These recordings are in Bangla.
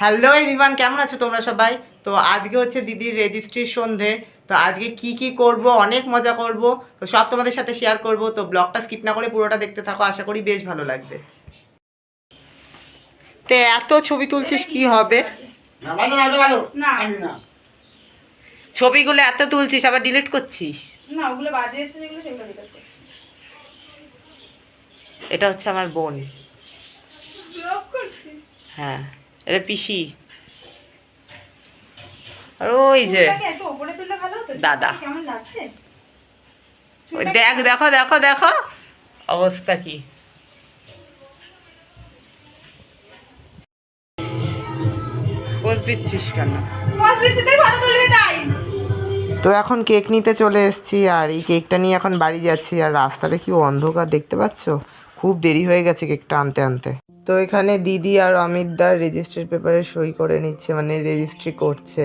হ্যালো এভরিওয়ান কেমন আছো তোমরা সবাই? তো আজকে হচ্ছে দিদির রেজিস্ট্রির সন্ধে। তো আজকে কি কি করব অনেক মজা করব তো সব তোমাদের সাথে শেয়ার করব। তো ব্লগটা স্কিপ না করে পুরোটা দেখতে থাকো আশা করি বেশ ভালো লাগবে। তে এত ছবি তুলছিস কি হবে? না ভালো না ভালো। না। আমি না। ছবিগুলো এত তুলছিস আবার ডিলিট করছিস? না ওগুলো বাজে এসে যেগুলো সেগুলো বিকাশ করছি। এটা হচ্ছে আমার বোন। ব্লগ করছিস? হ্যাঁ। এটা পিসি। আর ওই যে দাদা। দেখ দেখো দেখো দেখো। অবস্থা কি? পোজ দিচ্ছিস কেন? তো এখন কেক নিতে চলে এসেছি আর এই কেকটা নিয়ে এখন বাড়ি যাচ্ছি আর রাস্তাটা কি অন্ধকার দেখতে পাচ্ছ? খুব দেরি হয়ে গেছে কেকটা আনতে আনতে। তো এখানে দিদি আর অমিত দার রেজিস্ট্রির পেপারে সই করে নিচ্ছে মানে রেজিস্ট্রি করছে।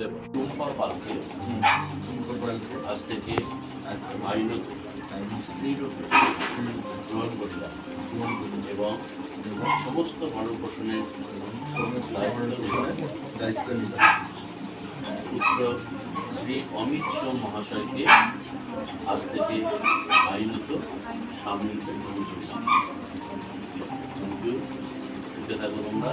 বল। রূপা পালকে আজ থেকে আইনত গ্রহণ করিলাম। এবং সমস্ত ভরণ পোষণের দায়িত্ব নিলাম। পুত্র শ্রী অমিত সোম মহাশয়কে আজ থেকে আইনত সামিল থ্যাংক ইউ সুখে থাকো তোমরা।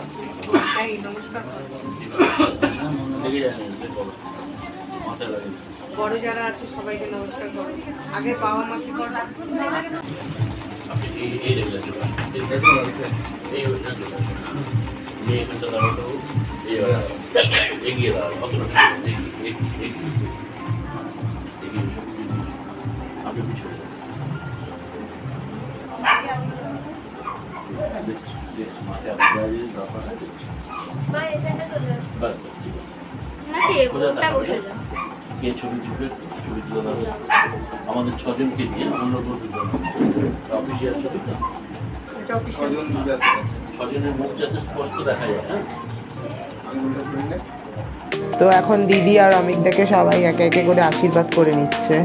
মাথায় লাগে বড় যারা আছে সবাইকে নমস্কার করো আগে বাবা মাকে আপনি এই এই চলে আসুন এই রেখে এই ওইটা চলে আসুন মেয়ে এখানটা দাঁড়াতো এই এগিয়ে দাঁড়াও অতটা এগিয়ে এগিয়ে এগিয়ে এগিয়ে এসো, এগিয়ে এসো। আপনি পিছনে যান। দেখছি। দেখছি মাথায় আপনার ব্যাপারটা দেখছি বাস বাস ঠিক আছে। না সে ওটা বসে যা কে ছবি তুলবে? ছবি তুলে দেবে আমাদের ছজনকে নিয়ে অন্য কোনো দুজন অফিসিয়াল ছবি তো ছজনের মুখ যাতে স্পষ্ট দেখা যায় হ্যাঁ? তো এখন দিদি আর অমিতদাকে সবাই একে একে করে আশীর্বাদ করে নিচ্ছে।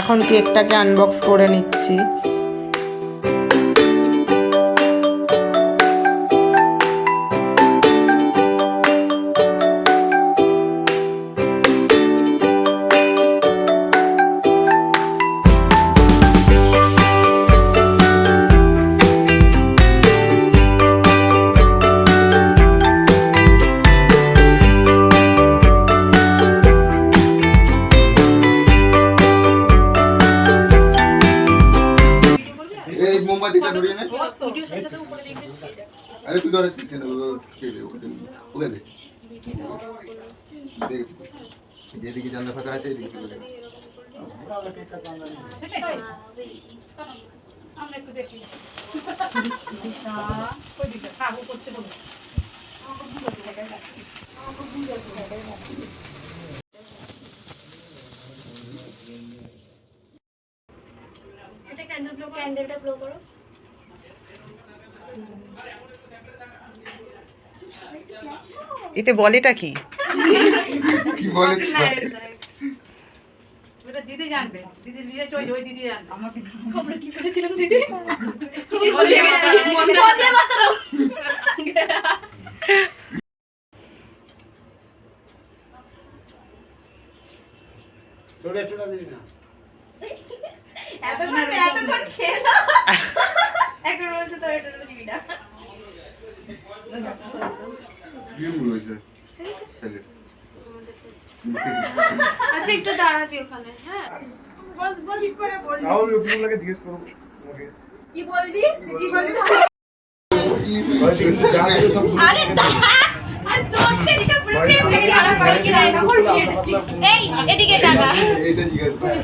এখন কেকটাকে আনবক্স করে নিচ্ছি। মোমবাতিটা ধরিয়ে নে? আরে তুই ধরে খুলে দে দেখ যেদিকে জানলা ফাঁকা আছে এদিকে খুলে আমরা একটু দেখি। এটা ক্যান্ডেল ব্লো। ক্যান্ডেলটা ব্লো করো। এতে বলেটা কি? কি বলে ওটা দিদি জানবে। দিদি নিয়ে চই ওই দিদি জানবে। আমাকে আমরা কি করেছিলাম দিদি? বলে বলে মাত্র এতক্ষণ এতক্ষণ খেলো। এখন বলছে তো এটা দিবি না। আচ্ছা একটু দাঁড়াবি ওখানে হ্যাঁ ঠিক করে জিজ্ঞেস করব তোমাকে কি বলবি কি বলবি আরে দাঁড়া আর তোর থেকে পুরো থেকে খারাপ করে কি রায় করবি এই এদিকে দাদা এটা জিজ্ঞেস করো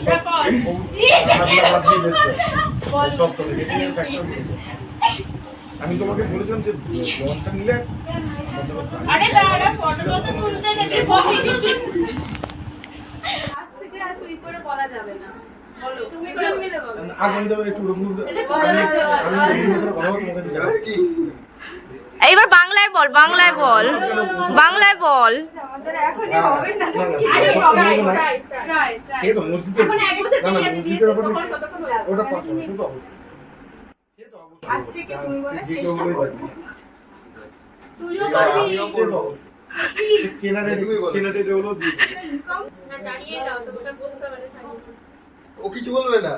আমি তোমাকে বলেছিলাম যে বনটা নিলে আরে দাঁড়া ফটোটা তো তুলতে দেবে আজ থেকে আর তুই করে বলা যাবে না। বলো তুমি করে মিলে বলো আগুন দেবে একটু রুম কি এইবার বাংলায় বল বাংলায় বল। বাংলায় বল। ওটা তুইও আমিও করব। কেনারে কেনারে যেগুলো দিয়ে না দাঁড়িয়ে দাও তো ওটা বসতে পারে ও কিছু বলবে না?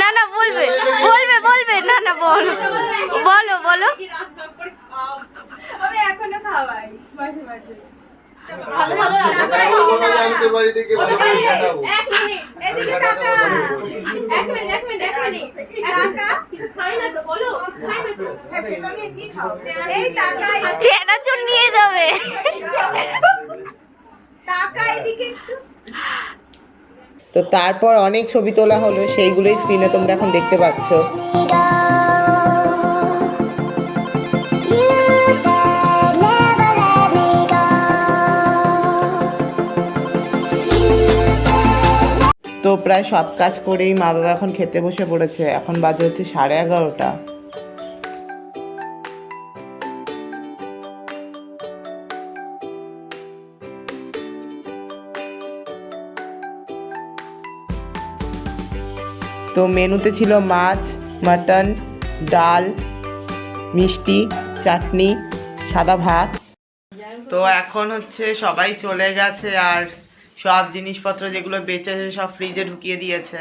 না না বলবে। বলবে বলবে। না না বলো। বলো বলো। আমি এখনও খাওয়াই মাঝে মাঝে। ভালো ভালো রান্না করে ও বলবে যে আমি তোর বাড়ি থেকে ভালো করে এক মিনিট এদিকে টাকা এক মিনিট এক মিনিট এক মিনিট টাকা কিছু খাই না তো বলো। খাই না তো। সেটা আমি এমনি খাও? এই টাকা চেনাচুর নিয়ে যাবে। টাকা এদিকে একটু। তো তারপর অনেক ছবি তোলা হলো সেইগুলোই স্ক্রিনে তোমরা এখন দেখতে পাচ্ছ। তো প্রায় সব কাজ করেই মা বাবা এখন খেতে বসে পড়েছে। এখন বাজে হচ্ছে সাড়ে এগারোটা। তো মেনুতে ছিল মাছ, মাটন, ডাল, মিষ্টি, চাটনি, সাদা ভাত। তো এখন হচ্ছে সবাই চলে গেছে আর সব জিনিসপত্র যেগুলো বেঁচেছে সব ফ্রিজে ঢুকিয়ে দিয়েছে।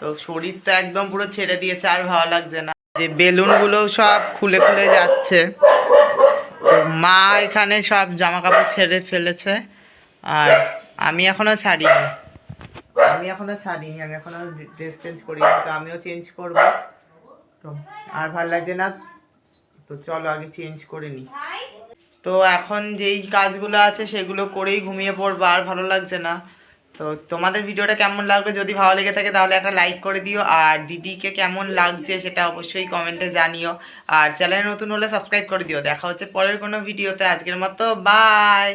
তো শরীর তো একদম পুরো ছেড়ে দিয়েছে, আর ভালো লাগছে না। যে বেলুনগুলো সব খুলে খুলে যাচ্ছে। মা এখানে সব জামা কাপড় ছেড়ে ফেলেছে, আর আমি এখনও ছাড়িনি। আমি এখনও ছাড়িনি, আমি এখনও ড্রেস চেঞ্জ করিনি, তো আমিও চেঞ্জ করব। তো আর ভালো লাগছে না? তো চলো আগে চেঞ্জ করে নিই তো এখন যেই কাজগুলো আছে সেগুলো করেই ঘুমিয়ে পড়ব, আর ভালো লাগছে না। তো তোমাদের ভিডিওটা কেমন লাগল? যদি ভালো লেগে থাকে তাহলে একটা লাইক করে দিও, আর দিদিকে কেমন লাগছে সেটা অবশ্যই কমেন্টে জানিও। আর চ্যানেলে নতুন হলে সাবস্ক্রাইব করে দিও। দেখা হচ্ছে পরের কোনো ভিডিওতে আজকের মতো বাই